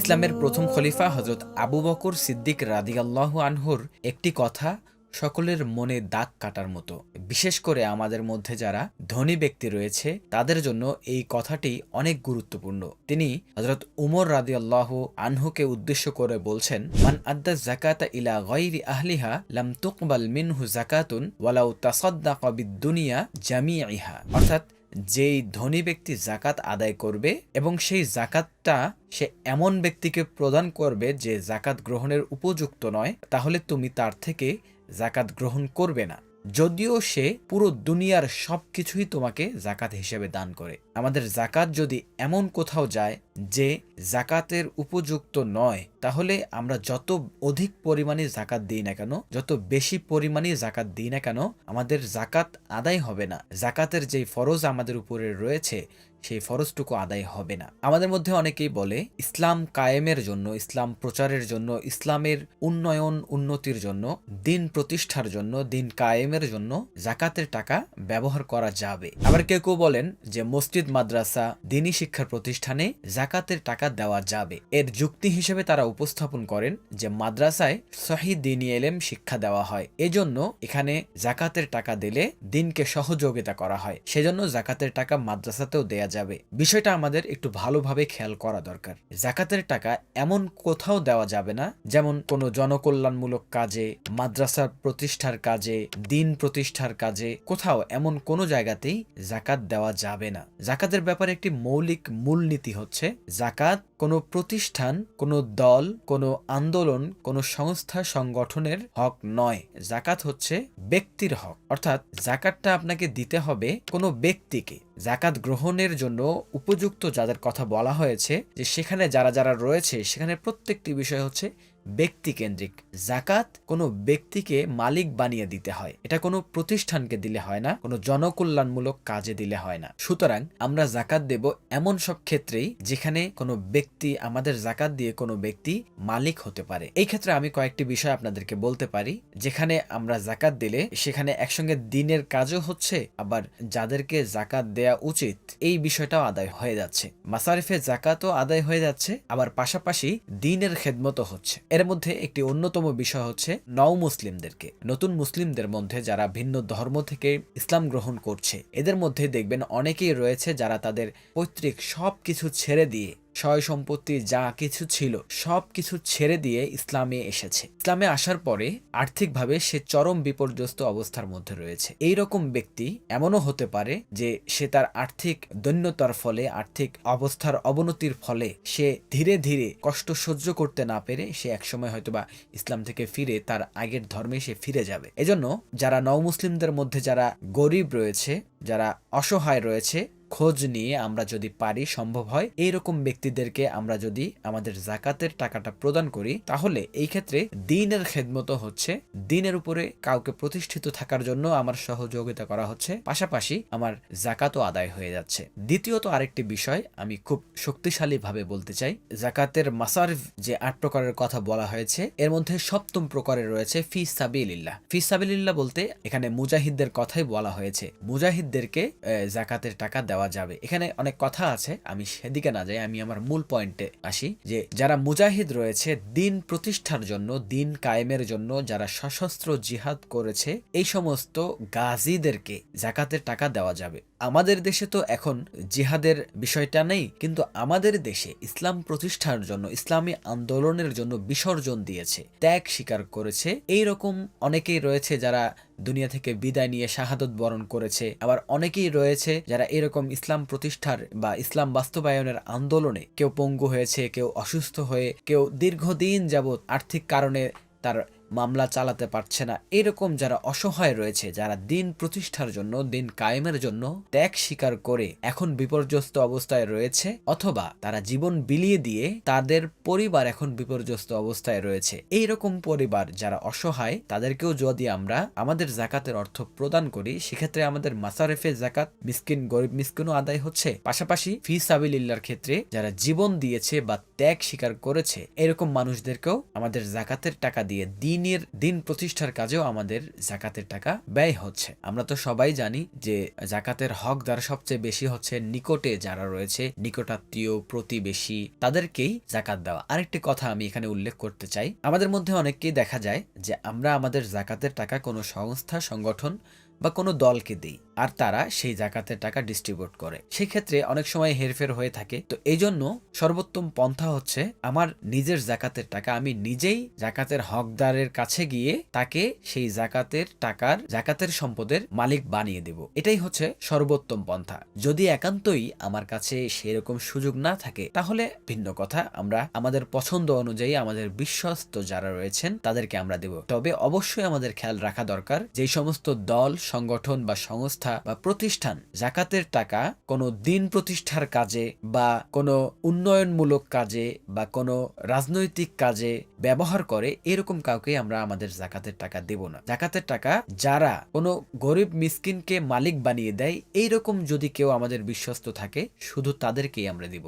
ইসলামের প্রথম খলিফা হজরত আবু বকর সিদ্দিক রাদিয়াল্লাহু আনহুর একটি কথা সকলের মনে দাগ কাটার মতো। বিশেষ করে আমাদের মধ্যে যারা ধনী ব্যক্তি রয়েছে, তাদের জন্য এই কথাটি অনেক গুরুত্বপূর্ণ। তিনি হজরত উমর রাদিয়াল্লাহু আনহুকে উদ্দেশ্য করে বলছেন, মান আদ্দা জাকাতা ইলা গায়রি আহলিহা লাম তুকবাল মিনহু জাকাতুন ওয়ালাউ তাসাদ্দাকা বিদ-দুনিয়া জামিআহা অর্থাৎ যেই ধনী ব্যক্তি জাকাত আদায় করবে এবং সেই জাকাতটা সে এমন ব্যক্তিকে প্রদান করবে যে জাকাত গ্রহণের উপযুক্ত নয়, তাহলে তুমি তার থেকে জাকাত গ্রহণ করবে না। যদিও সে পুরো দুনিয়ার সব কিছুই তোমাকে জাকাত হিসেবে দান করে। আমাদের জাকাত যদি এমন কোথাও যায় যে জাকাতের উপযুক্ত নয়, তাহলে আমরা যত অধিক পরিমাণে জাকাত দিই না কেন, যত বেশি পরিমাণে জাকাত দিই না কেন, আমাদের জাকাত আদায় হবে না। জাকাতের যেই ফরজ আমাদের উপরে রয়েছে, সেই ফরজটুকু আদায় হবে না। আমাদের মধ্যে অনেকেই বলে, ইসলাম কায়েমের জন্য, ইসলাম প্রচারের জন্য, ইসলামের উন্নয়ন, উন্নতির জন্য, দিন প্রতিষ্ঠার জন্য, দিন কায়েমের জন্য জাকাতের টাকা ব্যবহার করা যাবে। আবার কেউ কেউ বলেন যে মসজিদ মাদ্রাসা, দিনী শিক্ষার প্রতিষ্ঠানে জাকাতের টাকা দেওয়া যাবে। এর যুক্তি হিসেবে তারা উপস্থাপন করেন যে মাদ্রাসায় সহি দিনী এলেম শিক্ষা দেওয়া হয়। এজন্য এখানে জাকাতের টাকা দিলে দিনকে সহযোগিতা করা হয়। সেজন্য জাকাতের টাকা মাদ্রাসাতেও দেয়া যাবে। বিষয়টা আমাদের একটু ভালোভাবে খেয়াল করা দরকার। জাকাতের টাকা এমন কোথাও দেওয়া যাবে না, যেমন কোনো জনকল্যাণমূলক কাজে মাদ্রাসা প্রতিষ্ঠার কাজে, দিন প্রতিষ্ঠার কাজে, কোথাও এমন কোনো জায়গাতেই জাকাত দেওয়া যাবে না। জাকাতের ব্যাপারে একটি মৌলিক মূলনীতি হচ্ছে জাকাত কোনো প্রতিষ্ঠান, কোনো দল, কোনো আন্দোলন, কোনো সংস্থা সংগঠনের হক নয়। জাকাত হচ্ছে ব্যক্তির হক। অর্থাৎ জাকাতটা আপনাকে দিতে হবে কোনো ব্যক্তিকে। জাকাত গ্রহণের জন্য উপযুক্ত যাদের কথা বলা হয়েছে, যে সেখানে যারা যারা রয়েছে, সেখানে প্রত্যেকটি বিষয় হচ্ছে ব্যক্তি কেন্দ্রিক জাকাত কোনো ব্যক্তিকে মালিক বানিয়ে দিতে হয়। এটা কোনো প্রতিষ্ঠানকে দিলে হয় না, কোনো জনকল্যাণমূলক কাজে দিলে হয় না। সুতরাং আমরা জাকাত দেব এমন সব ক্ষেত্রেই যেখানে কোনো ব্যক্তি আমাদের জাকাত দিয়ে কোনো ব্যক্তি মালিক হতে পারে। এই ক্ষেত্রে আমি কয়েকটি বিষয় আপনাদেরকে বলতে পারি। যেখানে আমরা জাকাত দিলে সেখানে একসঙ্গে দিনের কাজও হচ্ছে, আবার যাদেরকে জাকাত দেয়া উচিত, এই বিষয়টাও আদায় হয়ে যাচ্ছে। মাসারিফে জাকাতও আদায় হয়ে যাচ্ছে, আবার পাশাপাশি দিনের খেদমতও হচ্ছে। এর মধ্যে একটি অন্যতম বিষয় হচ্ছে নও মুসলিমদেরকে। নতুন মুসলিমদের মধ্যে যারা ভিন্ন ধর্ম থেকে ইসলাম গ্রহণ করছে, এদের মধ্যে দেখবেন অনেকেই রয়েছে যারা তাদের পৈতৃক সব কিছু ছেড়ে দিয়ে সয় সম্পত্তি যা কিছু ছিল, সব কিছু ছেড়ে দিয়ে ইসলামে এসেছে। ইসলামে আসার পরে আর্থিকভাবে সে চরম বিপর্যস্ত অবস্থার মধ্যে রয়েছে। এই রকম ব্যক্তি এমনও হতে পারে যে সে তার আর্থিক দৈন্যতার ফলে, আর্থিক অবস্থার অবনতির ফলে সে ধীরে ধীরে কষ্ট সহ্য করতে না পেরে সে একসময় হয়তোবা ইসলাম থেকে ফিরে, তার আগের ধর্মে সে ফিরে যাবে। এজন্য যারা নও মুসলিমদের মধ্যে যারা গরিব রয়েছে, যারা অসহায় রয়েছে খোঁজ নিয়ে আমরা যদি পারি সম্ভব হয়, এইরকম ব্যক্তিদেরকে আমরা যদি আমাদের জাকাতের টাকাটা প্রদান করি, তাহলে এই ক্ষেত্রে দিনের খেদমতো হচ্ছে, দিনের উপরে কাউকে প্রতিষ্ঠিত থাকার জন্য আমার সহযোগিতা করা হচ্ছে, পাশাপাশি আমার জাকাতও আদায় হয়ে যাচ্ছে। দ্বিতীয়ত আরেকটি বিষয় আমি খুব শক্তিশালী ভাবে বলতে চাই, জাকাতের মাসারিফ যে আট প্রকারের কথা বলা হয়েছে, এর মধ্যে সপ্তম প্রকারে রয়েছে ফি সাবিলিল্লাহ। ফি সাবিলিল্লাহ বলতে এখানে মুজাহিদদের কথাই বলা হয়েছে, মুজাহিদদেরকে জাকাতের টাকা দেওয়া যাবে। এখানে অনেক কথা আছে, আমি সেদিকে না যাই, আমি আমার মূল পয়েন্টে আসি যে যারা মুজাহিদ রয়েছে, দিন প্রতিষ্ঠার জন্য, দিন কায়েমের জন্য, যারা সশস্ত্র জিহাদ করেছে, এই সমস্ত গাজীদেরকে জাকাতের টাকা দেওয়া যাবে। আমাদের দেশে তো এখন জিহাদের বিষয়টা নেই, কিন্তু আমাদের দেশে ইসলাম প্রতিষ্ঠার জন্য, ইসলামী আন্দোলনের জন্য বিসর্জন দিয়েছে, ত্যাগ স্বীকার করেছে। এই রকম অনেকেই রয়েছে যারা দুনিয়া থেকে বিদায় নিয়ে শাহাদত বরণ করেছে, আবার অনেকেই রয়েছে যারা এরকম ইসলাম প্রতিষ্ঠার বা ইসলাম বাস্তবায়নের আন্দোলনে কেউ পঙ্গু হয়েছে, কেউ অসুস্থ হয়ে, কেউ দীর্ঘদিন যাবৎ আর্থিক কারণে তার মামলা চালাতে পারছে না। এরকম যারা অসহায় রয়েছে, যারা দিন প্রতিষ্ঠার জন্য, দিন কায়েমের জন্য ত্যাগ স্বীকার করে এখন বিপর্যস্ত অবস্থায় রয়েছে, অথবা তারা জীবন বিলিয়ে দিয়ে তাদের পরিবার এখন বিপর্যস্ত অবস্থায় রয়েছে। এই রকম পরিবার যারা অসহায়, তাদেরকেও যদি আমরা আমাদের জাকাতের অর্থ প্রদান করি, সেক্ষেত্রে আমাদের মাসারেফে জাকাত, মিসকিন, গরিব মিসকিনও আদায় হচ্ছে। পাশাপাশি ফি সাবিলিল্লার ক্ষেত্রে যারা জীবন দিয়েছে বা ত্যাগ স্বীকার করেছে। এরকম মানুষদেরকেও আমাদের জাকাতের টাকা দিয়ে দিনের দিন প্রতিষ্ঠার কাজেও আমাদের জাকাতের টাকা ব্যয় হচ্ছে। আমরা তো সবাই জানি যে জাকাতের হক দ্বারা সবচেয়ে বেশি হচ্ছে নিকটে যারা রয়েছে, নিকটাত্মীয়, প্রতিবেশী, তাদেরকেই জাকাত দেওয়া। আরেকটি কথা আমি এখানে উল্লেখ করতে চাই। আমাদের মধ্যে অনেককেই দেখা যায় যে আমরা আমাদের জাকাতের টাকা কোনো সংস্থা, সংগঠন বা কোনো দলকে দেই, আর তারা সেই জাকাতের টাকা ডিস্ট্রিবিউট করে। সেক্ষেত্রে অনেক সময় হেরফের হয়ে থাকে। তো এই জন্য সর্বোত্তম পন্থা হচ্ছে, আমার নিজের জাকাতের টাকা, আমি নিজেই জাকাতের হকদারের কাছে গিয়ে তাকে সেই জাকাতের টাকার, জাকাতের সম্পদের মালিক বানিয়ে দেব। এটাই হচ্ছে সর্বোত্তম পন্থা। যদি একান্তই আমার কাছে সেরকম সুযোগ না থাকে, তাহলে ভিন্ন কথা। আমরা আমাদের পছন্দ অনুযায়ী আমাদের বিশ্বস্ত যারা রয়েছেন, তাদেরকে আমরা দেব। তবে অবশ্যই আমাদের খেয়াল রাখা দরকার যে সমস্ত দল সংগঠন বা সংস্থা বা প্রতিষ্ঠান জাকাতের টাকা কোনো দিন প্রতিষ্ঠার কাজে বা কোনো উন্নয়নমূলক কাজে বা কোনো রাজনৈতিক কাজে ব্যবহার করে, এরকম কাউকে আমরা আমাদের জাকাতের টাকা দেব না। জাকাতের টাকা যারা কোনো গরিব মিসকিনকে মালিক বানিয়ে দেয়, এইরকম যদি কেউ আমাদের বিশ্বস্ত থাকে, শুধু তাদেরকেই আমরা দিব।